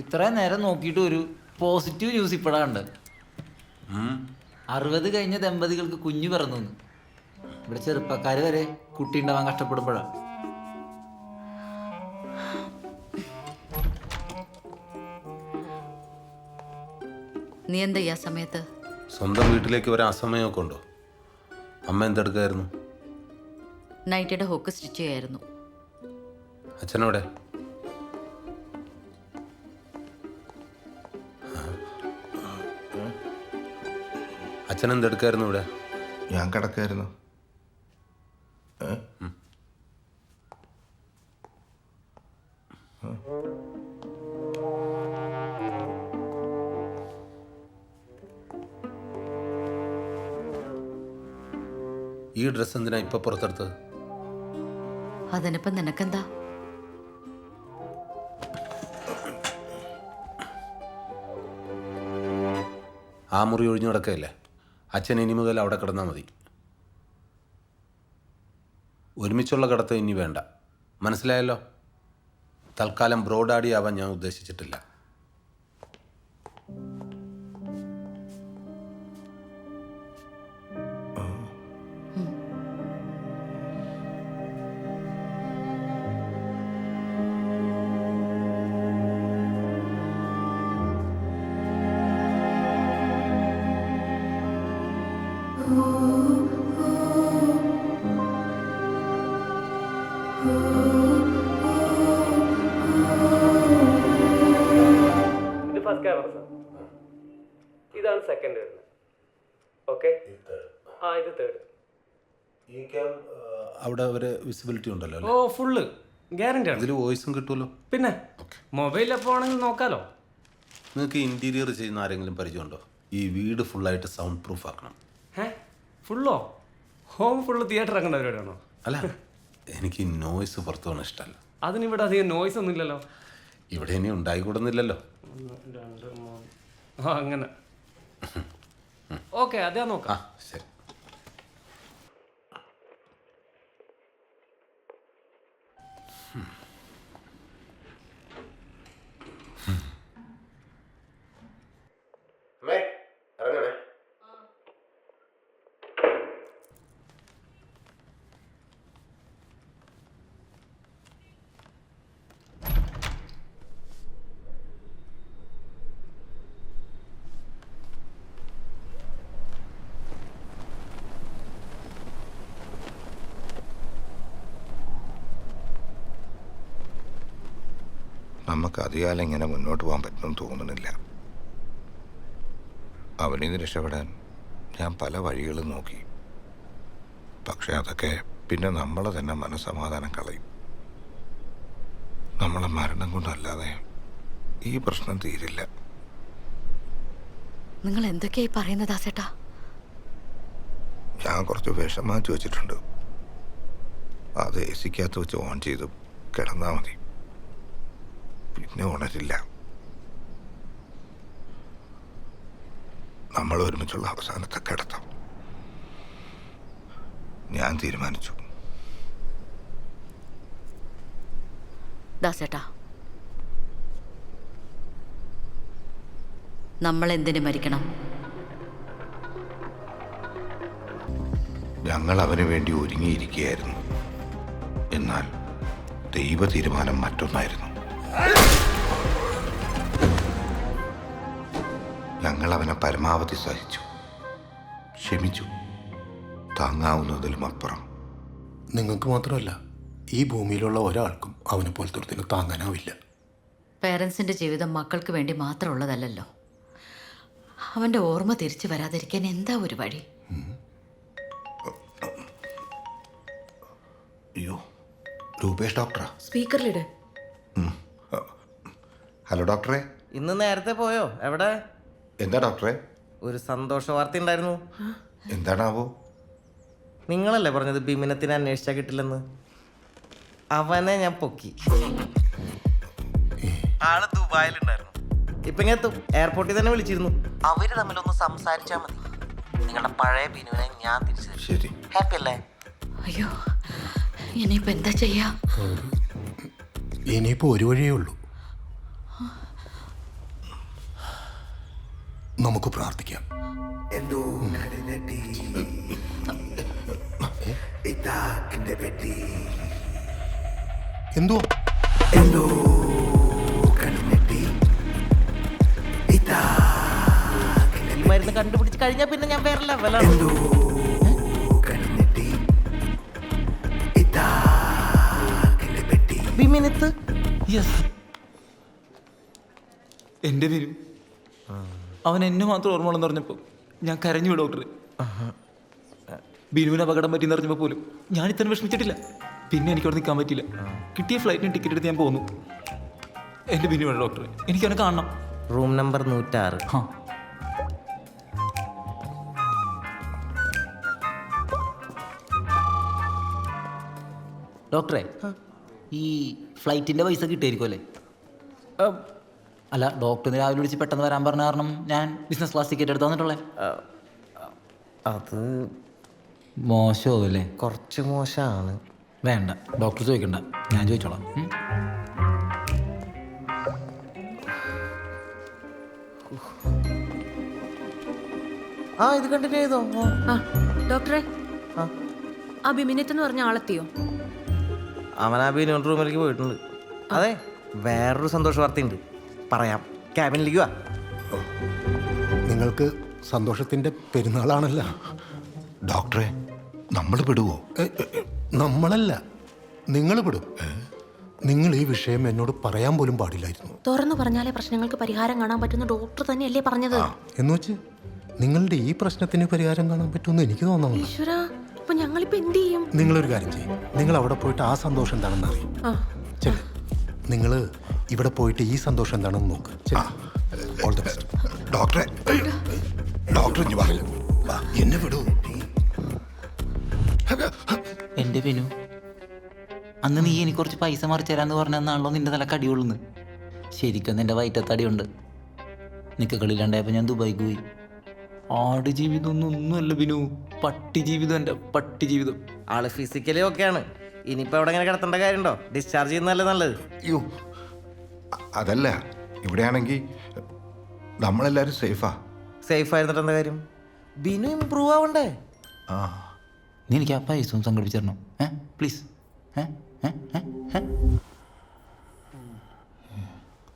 ഇത്രയും നേരം നോക്കിയിട്ട് ഒരു പോസിറ്റീവ് ന്യൂസ് ഇപ്പോഴാണ് അറുപത് കഴിഞ്ഞ ദമ്പതികൾക്ക് കുഞ്ഞു പിറന്നു ഇവിടെ ചെറുപ്പക്കാർ വരെ കുട്ടി ഉണ്ടാവാൻ കഷ്ടപ്പെടുമ്പോഴാ. നീ എന്താ ഈ ആ സമയത്ത്? സ്വന്തം വീട്ടിലേക്ക് വരാൻ അസമയമൊക്കെ ഉണ്ടോ? അമ്മ എന്തെടുക്കായിരുന്നു? നൈറ്റിയുടെ ഹോക്ക് സ്റ്റിച്ച് ചെയ്യായിരുന്നു. അച്ഛനവിടെ? അച്ഛൻ എന്തെടുക്കായിരുന്നു ഇവിടെ? ഞാൻ കിടക്കായിരുന്നു. ഈ ഡ്രസ് എന്തിനാ ഇപ്പൊ പുറത്തെടുത്തത്? അതിനിപ്പം നിനക്കെന്താ? ആ മുറി ഒഴിഞ്ഞു കിടക്കയല്ലേ? അച്ഛൻ ഇനി മുതൽ അവിടെ കിടന്നാൽ മതി. ഒരുമിച്ചുള്ള കിടത്ത് ഇനി വേണ്ട. മനസ്സിലായല്ലോ? തൽക്കാലം ബ്രോഡാഡി ആവാൻ ഞാൻ ഉദ്ദേശിച്ചിട്ടില്ല. ക്യാമറ സാർ ഇതാണ് സെക്കൻഡ് വരുന്നത്. ഓക്കെ ആ ഇത് തേർഡ് ഈ ക്യാം അവിടെ ഒരു വിസിബിലിറ്റി ഉണ്ടല്ലോ ഓ ഫുള്ള് ഗ്യാരണ്ടി ആണ്. ഇതിൽ വോയിസും കിട്ടുമല്ലോ. പിന്നെ മൊബൈൽ എപ്പോൾ ആണെങ്കിൽ നോക്കാലോ? നിങ്ങൾക്ക് ഇന്റീരിയർ ചെയ്യുന്ന ആരെങ്കിലും പരിചയമുണ്ടോ? ഈ വീട് ഫുള്ളായിട്ട് സൗണ്ട് പ്രൂഫ് ആക്കണം. ഏ ഫുള്ളോ ഹോം ഫുള്ള് തിയേറ്റർ ആക്കേണ്ട പരിപാടിയാണോ? അല്ല എനിക്ക് നോയ്സ് പുറത്തു പോകണം ഇഷ്ടമല്ല. അതിനിവിടെ അധികം നോയ്സ് ഒന്നും ഇല്ലല്ലോ ഇവിടെ ഇനി ഉണ്ടായിക്കൂടുന്നില്ലല്ലോ. ഒന്ന് രണ്ട് മൂന്ന്. ആ അങ്ങനെ. ഓക്കെ അതാ നോക്കാം. ശരി. നമുക്ക് അധികാലം ഇങ്ങനെ മുന്നോട്ട് പോകാൻ പറ്റുമെന്ന് തോന്നുന്നില്ല. അവനിൽ നിന്ന് രക്ഷപ്പെടാൻ ഞാൻ പല വഴികളും നോക്കി. പക്ഷെ അതൊക്കെ പിന്നെ നമ്മൾ തന്നെ മനസ്സമാധാനം കളയും. നമ്മളെ മരണം കൊണ്ടല്ലാതെ ഈ പ്രശ്നം തീരില്ല. നിങ്ങൾ എന്തൊക്കെയായി പറയുന്നത് ദാസേട്ടാ? ഞാൻ കുറച്ച് വിഷം മാറ്റി വെച്ചിട്ടുണ്ട്. അത് എ സിക്കകത്ത് വെച്ച് ഓൺ ചെയ്തു കിടന്നാൽ മതി. പിന്നെ ഉണരില്ല. നമ്മൾ ഒരുമിച്ചുള്ള അവസാനത്തെ കിടത്തം. ഞാൻ തീരുമാനിച്ചു. ദാസേട്ടാ. നമ്മൾ എന്തിനു മരിക്കണം? ഞങ്ങൾ അവന് വേണ്ടി ഒരുങ്ങിയിരിക്കുകയായിരുന്നു. എന്നാൽ ദൈവ തീരുമാനം മറ്റൊന്നായിരുന്നു. ഞങ്ങൾ അവനെ പരമാവധി സഹിച്ചു. ക്ഷമിച്ചു. താങ്ങാവുന്നതിലും അപ്പുറം. നിങ്ങൾക്ക് മാത്രമല്ല ഈ ഭൂമിയിലുള്ള ഒരാൾക്കും അവനെ പോലത്തെ തുറത്തിന് താങ്ങാനാവില്ല. പേരൻസിന്റെ ജീവിതം മക്കൾക്ക് വേണ്ടി മാത്രമുള്ളതല്ലല്ലോ. അവന്റെ ഓർമ്മ തിരിച്ചു വരാതിരിക്കാൻ എന്താ ഒരു വഴി? അയ്യോ രൂപേഷ് ഡോക്ടറാ? സ്പീക്കറിലിടെ. ഹലോ ഡോക്ടറെ. ഇന്ന് നേരത്തെ പോയോ? എവിടെ? എന്താ ഡോക്ടറെ? ഒരു സന്തോഷ വാർത്ത ഉണ്ടായിരുന്നു. എന്താണാവോ? നിങ്ങളല്ലേ പറഞ്ഞത് ബിമിനത്തിനെ അന്വേഷിച്ചാൽ കിട്ടില്ലെന്ന്? അവനെ ഞാൻ പൊക്കി. ആൾ ദുബായിലുണ്ടായിരുന്നു. ഇപ്പൊ ഇങ്ങനെ എത്തും എയർപോർട്ടിൽ തന്നെ വിളിച്ചിരുന്നു. അവർ തമ്മിലൊന്ന് സംസാരിച്ചാൽ മതി. നിങ്ങളുടെ പഴയ ബിനുവിനെ ഞാൻ തിരിച്ചു തരും. ശരി. ഹാപ്പി അല്ലേ? അയ്യോ ഇനിയിപ്പോ എന്താ ചെയ്യാ? ഇനിയിപ്പോ ഒരു വഴിയേ ഉള്ളൂ. നമുക്ക് പ്രാർത്ഥിക്കാം. എന്തോ എന്തോ? മരുന്ന് കണ്ടുപിടിച്ച് കഴിഞ്ഞാൽ പിന്നെ ഞാൻ വേറെ ലെവലാണ് ബിമിനിത്ത് യെസ് എന്റെ പേരും? അവൻ എന്നെ മാത്രം ഓർമ്മ ഉണ്ടെന്ന് പറഞ്ഞപ്പോൾ ഞാൻ കരഞ്ഞു വിടും ഡോക്ടർ ബിനുവിന് അപകടം പറ്റിയെന്ന് അറിഞ്ഞപ്പോൾ പോലും ഞാൻ ഇത്ര വിഷമിച്ചിട്ടില്ല. പിന്നെ എനിക്ക് അവിടെ നിൽക്കാൻ പറ്റില്ല കിട്ടിയ ഫ്ലൈറ്റിന് ടിക്കറ്റ് എടുത്ത് ഞാൻ പോന്നു. എന്റെ ബിനു വേണം ഡോക്ടർ എനിക്ക് അവനെ കാണണം. റൂം നമ്പർ നൂറ്റാറ്. ഡോക്ടറെ ഈ ഫ്ലൈറ്റിന്റെ പൈസ കിട്ടിയായിരിക്കും അല്ലേ? അല്ല ഡോക്ടറിന് രാവിലെ വിളിച്ച് പെട്ടെന്ന് വരാൻ പറഞ്ഞ കാരണം ഞാൻ ബിസിനസ് ക്ലാസ് ടിക്കറ്റ് എടുത്ത് തന്നിട്ടുള്ളേ. അത് മോശമല്ലേ അല്ലേ? കുറച്ച് മോശമാണ് വേണ്ട ഡോക്ടർ ചോദിക്കണ്ട ഞാൻ ചോദിച്ചോളാം. ആ ഇത് കണ്ടിന്യൂ ചെയ്തോ? ആ. ഡോക്ടറെ ആ. ബിമിനിത്ത് എന്ന് പറഞ്ഞ ആളെത്തിയോ? അവൻ ആ റൂമിലേക്ക് പോയിട്ടുണ്ട്. അതെ വേറൊരു സന്തോഷ വാർത്തയുണ്ട്. പറയാം. ക്യാബിനിലേക്ക് വാ നിങ്ങൾക്ക് സന്തോഷത്തിന്റെ പെരുന്നാളാണല്ല. ഡോക്ടറെ നമ്മൾ പെടുവോ? നമ്മളല്ല നിങ്ങൾ പെടും. നിങ്ങൾ ഈ വിഷയം എന്നോട് പറയാൻ പോലും പാടില്ലായിരുന്നു. തുറന്നു പറഞ്ഞാലേ പ്രശ്നങ്ങൾക്ക് പരിഹാരം കാണാൻ പറ്റുന്ന ഡോക്ടർ തന്നെയല്ലേ പറഞ്ഞത്? എന്ന് വെച്ച് നിങ്ങളുടെ ഈ പ്രശ്നത്തിന് പരിഹാരം കാണാൻ പറ്റുമെന്ന് എനിക്ക് തോന്നുന്നു ഈശ്വര അപ്പൊ ഞങ്ങളിപ്പോ എന്ത് ചെയ്യും? നിങ്ങളൊരു കാര്യം ചെയ്യും. നിങ്ങൾ അവിടെ പോയിട്ട് ആ സന്തോഷം എന്താണെന്ന് അറിയും. നിങ്ങൾ ഇവിടെ പോയിട്ട് ഈ സന്തോഷം എന്താണെന്ന് നോക്ക്. ഓൾ ദി ബെസ്റ്റ് ഡോക്ടറെ ഡോക്ടർ വാ. വാ, എന്നെ വിടൂ. എന്റെ ബിനു അന്ന് നീ എനിക്ക് കുറച്ച് പൈസ മറിച്ച് തരാന്ന് പറഞ്ഞാണല്ലോ നിന്റെ തല കടിയുള്ളു ശരിക്കും നിന്റെ വയറ്റത്തടിയുണ്ട് നിക്കക്കളില്ലാണ്ടായപ്പോൾ ഞാൻ ദുബായിക്ക് പോയി. ആട് ജീവിതം ഒന്നും ഒന്നുമല്ല ബിനു പട്ടി ജീവിതം എന്റെ പട്ടി ജീവിതം. ആൾ ഫിസിക്കലി ഓക്കെയാണ് ഇനിയിപ്പോ അവിടെ ഇങ്ങനെ കിടത്തേണ്ട കാര്യമുണ്ടോ? ഡിസ്ചാർജ് ചെയ്യുന്നതല്ലേ നല്ലത്? അയ്യോ അതല്ല ഇവിടെയാണെങ്കിൽ നമ്മളെല്ലാവരും സേഫാ. സേഫ് ആയിരുന്നിട്ട് എന്താ കാര്യം? ബിനു ഇമ്പ്രൂവ് ആവണ്ടേ? ആ. നീ എനിക്ക് ആ പൈസ ഒന്ന് സംഘടിപ്പിച്ചു തരണം ഏ? പ്ലീസ്. ഏ? ഏ? ഏ? ഏ?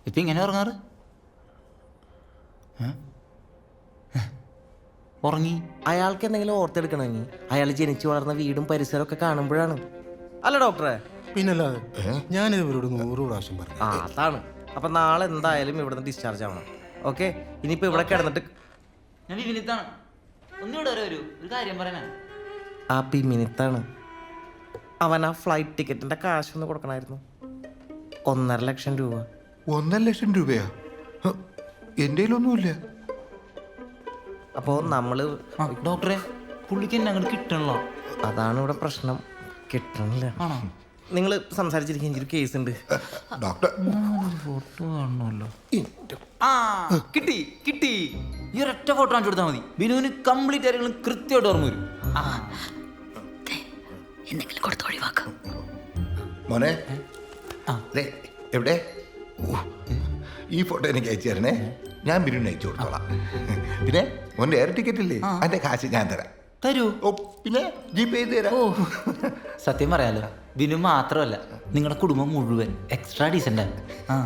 ഇപ്പം ഇങ്ങനെ ഉറങ്ങാറ്? ഉറങ്ങി? അയാൾക്ക് എന്തെങ്കിലും ഓർത്തെടുക്കണമെങ്കിൽ അയാൾ ജനിച്ചു വളർന്ന വീടും പരിസരവും ഒക്കെ കാണുമ്പോഴാണ്. അല്ല ഡോക്ടറെ പിന്നല്ലാതെ ഞാനിത് ഇവരോട് നൂറ് പ്രാവശ്യം പറഞ്ഞു. ആ അതാണ്. അപ്പൊ നാളെ എന്തായാലും ഇവിടുന്ന് ഡിസ്ചാർജ് ആവണം. ഓക്കെ ഇനിയിപ്പോ ഇവിടെ കിടന്നിട്ട് ഞാൻ വിവിനിത്താണ് ഒന്നുകൂടെ വരെ വരൂ. ഒരു കാര്യം പറയാനാ ആ പിമിനിത്താണ് അവൻ ആ ഫ്ലൈറ്റ് ടിക്കറ്റിന്റെ കാശ് ഒന്ന് കൊടുക്കണായിരുന്നു. ഒന്നര ലക്ഷം രൂപ. ഒന്നര ലക്ഷം രൂപയാ? എന്റെ കയ്യിലൊന്നുമില്ല. അപ്പോൾ നമ്മൾ ആ ഡോക്ടറെ പുള്ളിക്ക് എന്നെ അങ്ങോട്ട് കിട്ടണല്ലോ. അതാണ് ഇവിടെ പ്രശ്നം. കിട്ടണില്ല. ആണോ? നിങ്ങൾ സംസാരിച്ചിരിക്കുന്ന എനിക്കൊരു കേസ് ഉണ്ട്. ഡോക്ടർ. ഫോട്ടോ കാണണമല്ലോ. ആ കിട്ടി കിട്ടി. ഈ ഒരൊറ്റ ഫോട്ടോ കാണിച്ചു കൊടുത്താൽ മതി. ബിനുവിന് കംപ്ലീറ്റ് കാര്യങ്ങളും കൃത്യമായിട്ട് ഓർമ്മ വരും. എന്തെങ്കിലും കൊടുത്ത് ഒഴിവാക്കാം. മോനെ എവിടെ? ഈ ഫോട്ടോ എനിക്ക് അയച്ചു തരണേ. ഞാൻ ബിരിയാണി അയച്ചു കൊടുത്തോളാം. പിന്നെ മോന്റെ എയർ ടിക്കറ്റ് ഇല്ലേ? അതിന്റെ കാശ് ഞാൻ തരാം. തരൂ. ഓ പിന്നെ ജി പേ ചെയ്ത് തരാം. സത്യം പറയാലോ. ബിനു മാത്രമല്ല നിങ്ങളുടെ കുടുംബം മുഴുവൻ എക്സ്ട്രാ ഡീസന്റ് ആ.